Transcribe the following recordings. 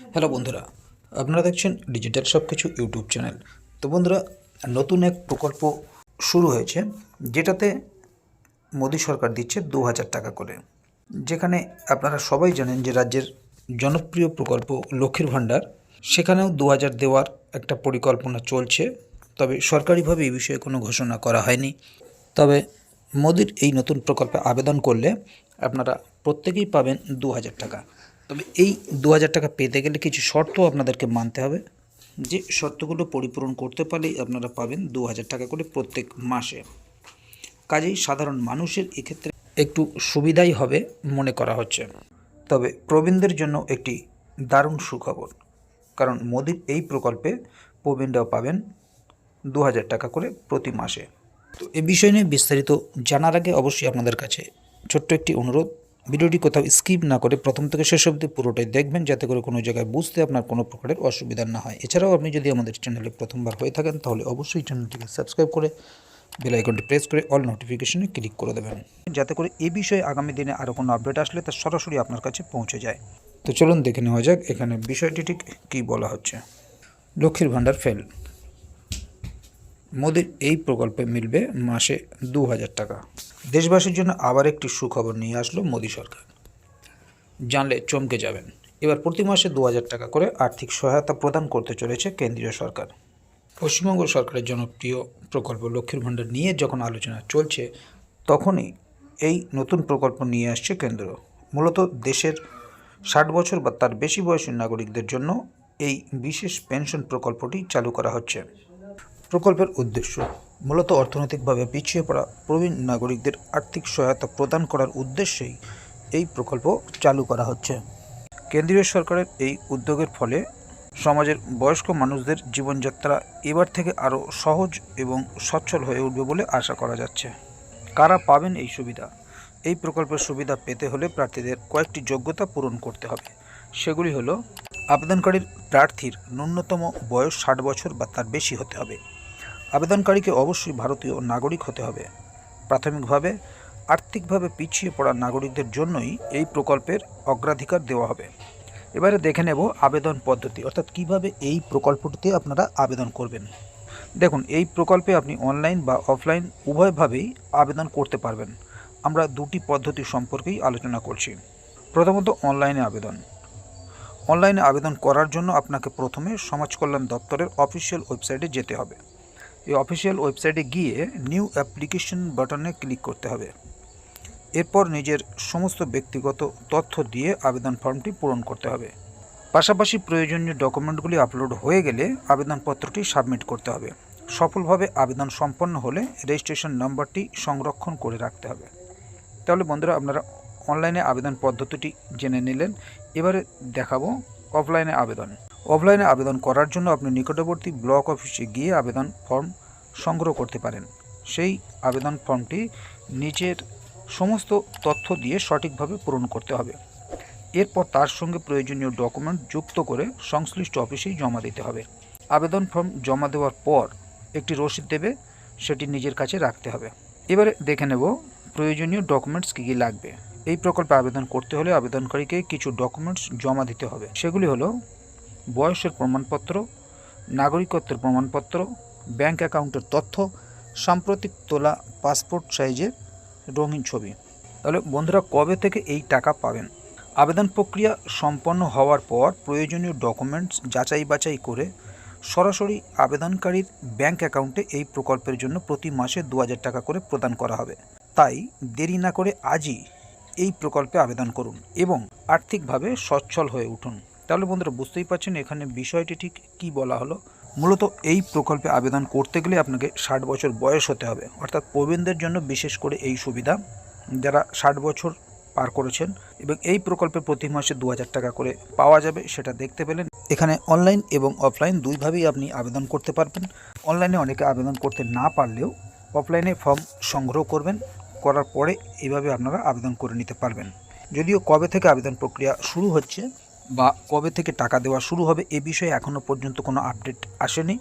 Hello বন্ধুরা, আপনারা দেখছেন ডিজিটাল সব কিছু ইউটিউব চ্যানেল। তো বন্ধুরা, নতুন এক প্রকল্প শুরু হয়েছে, যেটাতে মোদী সরকার দিচ্ছে দু হাজার টাকা করে। যেখানে আপনারা সবাই জানেন যে রাজ্যের জনপ্রিয় প্রকল্প লক্ষ্মীর ভাণ্ডার, সেখানেও দু হাজার দেওয়ার একটা পরিকল্পনা চলছে। তবে সরকারিভাবে এই বিষয়ে কোনো ঘোষণা করা হয়নি। তবে মোদির এই নতুন প্রকল্পে আবেদন করলে আপনারা প্রত্যেকেই পাবেন দু হাজার টাকা। তবে এই দু হাজার টাকা পেতে গেলে কিছু শর্ত আপনাদেরকে মানতে হবে। যে শর্তগুলো পরিপূরণ করতে পারলেই আপনারা পাবেন দু হাজার টাকা করে প্রত্যেক মাসে। কাজেই সাধারণ মানুষের এক্ষেত্রে একটু সুবিধাই হবে মনে করা হচ্ছে। তবে প্রবীণদের জন্য একটি দারুণ সুখবর, কারণ মোদির এই প্রকল্পে প্রবীণরাও পাবেন দু হাজার টাকা করে প্রতি মাসে। তো এ বিষয় নিয়ে বিস্তারিত জানার আগে অবশ্যই আপনাদের কাছে ছোট্ট একটি অনুরোধ ভিডিওটি কোথাও স্কিপ না করে প্রথম থেকে শেষ অবধি পুরোটাই দেখবেন, যাতে করে কোনো জায়গায় বুঝতে আপনার কোনো প্রকারের অসুবিধা না হয়। এছাড়াও আপনি যদি আমাদের চ্যানেলে প্রথমবার হয়ে থাকেন, তাহলে অবশ্যই চ্যানেলটিকে সাবস্ক্রাইব করে বেল আইকনটি প্রেস করে অল নোটিফিকেশনে ক্লিক করে দেবেন, যাতে করে এই বিষয়ে আগামী দিনে আরও কোনো আপডেট আসলে তা সরাসরি আপনার কাছে পৌঁছে যায়। তো চলুন দেখে নেওয়া যাক, এখানে বিষয়টি ঠিক কী বলা হচ্ছে। লক্ষ্মীর ভাণ্ডার ফেল মোদির এই প্রকল্পে মিলবে মাসে দু হাজার টাকা। দেশবাসীর জন্য আবার একটি সুখবর নিয়ে আসলো মোদী সরকার। জানলে চমকে যাবেন। এবার প্রতি মাসে দু হাজার টাকা করে আর্থিক সহায়তা প্রদান করতে চলেছে কেন্দ্রীয় সরকার। পশ্চিমবঙ্গ সরকারের জনপ্রিয় প্রকল্প লক্ষ্মীর ভাণ্ডার নিয়ে যখন আলোচনা চলছে, তখনই এই নতুন প্রকল্প নিয়ে আসছে কেন্দ্র। মূলত দেশের ষাট বছর বা তার বেশি বয়সী নাগরিকদের জন্য এই বিশেষ পেনশন প্রকল্পটি চালু করা হচ্ছে। প্রকল্পের উদ্দেশ্য মূলত অর্থনৈতিকভাবে পিছিয়ে পড়া প্রবীণ নাগরিকদের আর্থিক সহায়তা প্রদান করার উদ্দেশ্যেই এই প্রকল্প চালু করা হচ্ছে। কেন্দ্রীয় সরকারের এই উদ্যোগের ফলে সমাজের বয়স্ক মানুষদের জীবনযাত্রা এবার থেকে আরও সহজ এবং সচ্ছল হয়ে উঠবে বলে আশা করা যাচ্ছে। কারা পাবেন এই সুবিধা? এই প্রকল্পের সুবিধা পেতে হলে প্রার্থীদের কয়েকটি যোগ্যতা পূরণ করতে হবে। সেগুলি হলো, আবেদনকারীর প্রার্থীর ন্যূনতম বয়স ষাট বছর বা তার বেশি হতে হবে। আবেদনকারীকে অবশ্যই ভারতীয় নাগরিক হতে হবে। প্রাথমিকভাবে, আর্থিকভাবে পিছিয়ে পড়া নাগরিকদের জন্যই এই প্রকল্পের অগ্রাধিকার দেওয়া হবে। এবারে দেখে নেব আবেদন পদ্ধতি, অর্থাৎ কীভাবে এই প্রকল্পটিতে আপনারা আবেদন করবেন। দেখুন, এই প্রকল্পে আপনি অনলাইন বা অফলাইন উভয়ভাবেই আবেদন করতে পারবেন। আমরা দুটি পদ্ধতি সম্পর্কেই আলোচনা করছি। প্রথমত, অনলাইনে আবেদন। অনলাইনে আবেদন করার জন্য আপনাকে প্রথমে সমাজ কল্যাণ দপ্তরের অফিসিয়াল ওয়েবসাইটে যেতে হবে। এই অফিসিয়াল ওয়েবসাইটে গিয়ে নিউ অ্যাপ্লিকেশন বাটনে ক্লিক করতে হবে। এরপর নিজের সমস্ত ব্যক্তিগত তথ্য দিয়ে আবেদন ফর্মটি পূরণ করতে হবে। পাশাপাশি প্রয়োজনীয় ডকুমেন্টগুলি আপলোড হয়ে গেলে আবেদনপত্রটি সাবমিট করতে হবে। সফলভাবে আবেদন সম্পন্ন হলে রেজিস্ট্রেশন নাম্বারটি সংরক্ষণ করে রাখতে হবে। তাহলে বন্ধুরা, আপনারা অনলাইনে আবেদন পদ্ধতিটি জেনে নিলেন। এবারে দেখাবো অফলাইনে আবেদন। অফলাইনে আবেদন করার জন্য আপনি নিকটবর্তী ব্লক অফিসে গিয়ে আবেদন ফর্ম সংগ্রহ করতে পারেন। সেই আবেদন ফর্মটি নিজের সমস্ত তথ্য দিয়ে সঠিকভাবে পূরণ করতে হবে। এরপর তার সঙ্গে প্রয়োজনীয় ডকুমেন্ট যুক্ত করে সংশ্লিষ্ট অফিসেই জমা দিতে হবে। আবেদন ফর্ম জমা দেওয়ার পর একটি রসিদ দেবে, সেটি নিজের কাছে রাখতে হবে। এবারে দেখে নেব প্রয়োজনীয় ডকুমেন্টস কী কী লাগবে। এই প্রকল্পে আবেদন করতে হলে আবেদনকারীকে কিছু ডকুমেন্টস জমা দিতে হবে। সেগুলি হলো বয়সের প্রমাণপত্র, নাগরিকত্বের প্রমাণপত্র, ব্যাংক অ্যাকাউন্টের তথ্য, সাম্প্রতিক তোলা পাসপোর্ট সাইজের রঙিন ছবি। তাহলে বন্ধুরা কবে থেকে এই টাকা পাবেন? আবেদন প্রক্রিয়া সম্পন্ন হওয়ার পর প্রয়োজনীয় ডকুমেন্টস যাচাই বাছাই করে সরাসরি আবেদনকারীর ব্যাংক অ্যাকাউন্টে এই প্রকল্পের জন্য প্রতি মাসে দু হাজার টাকা করে প্রদান করা হবে। তাই দেরি না করে আজই এই প্রকল্পে আবেদন করুন এবং আর্থিকভাবে সচ্ছল হয়ে উঠুন। তাহলে বন্ধুরা বুঝতেই পারছেন এখানে বিষয়টি ঠিক কী বলা হলো। মূলত এই প্রকল্পে আবেদন করতে গেলে আপনাকে ষাট বছর বয়স হতে হবে। অর্থাৎ প্রবীণদের জন্য বিশেষ করে এই সুবিধা যারা ষাট বছর পার করেছেন এবং এই প্রকল্পে প্রতি মাসে দু হাজার টাকা করে পাওয়া যাবে সেটা দেখতে পেলেন। এখানে অনলাইন এবং অফলাইন দুইভাবেই আপনি আবেদন করতে পারবেন। অনলাইনে অনেকে আবেদন করতে না পারলেও অফলাইনে ফর্ম সংগ্রহ করবেন। করার পরে এইভাবে আপনারা আবেদন করে নিতে পারবেন। যদিও কবে থেকে আবেদন প্রক্রিয়া শুরু হচ্ছে বা কবে থেকে টাকা দেওয়া শুরু হবে এ বিষয়ে এখনও পর্যন্ত কোনো আপডেট আসেনি।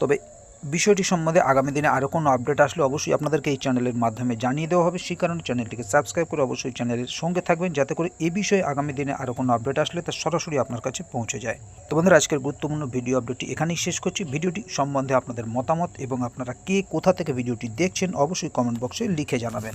তবে বিষয়টি সম্বন্ধে আগামী দিনে আরও কোনো আপডেট আসলে অবশ্যই আপনাদেরকে এই চ্যানেলের মাধ্যমে জানিয়ে দেওয়া হবে। সেই কারণে চ্যানেলটিকে সাবস্ক্রাইব করে অবশ্যই চ্যানেলের সঙ্গে থাকবেন যাতে করে এ বিষয়ে আগামী দিনে আরও কোনো আপডেট আসলে তা সরাসরি আপনার কাছে পৌঁছে যায়। তো বন্ধুরা, আজকের গুরুত্বপূর্ণ ভিডিও আপডেটটি এখানেই শেষ করছি। ভিডিওটি সম্বন্ধে আপনাদের মতামত এবং আপনারা কে কোথা থেকে ভিডিওটি দেখছেন অবশ্যই কমেন্ট বক্সে লিখে জানাবেন।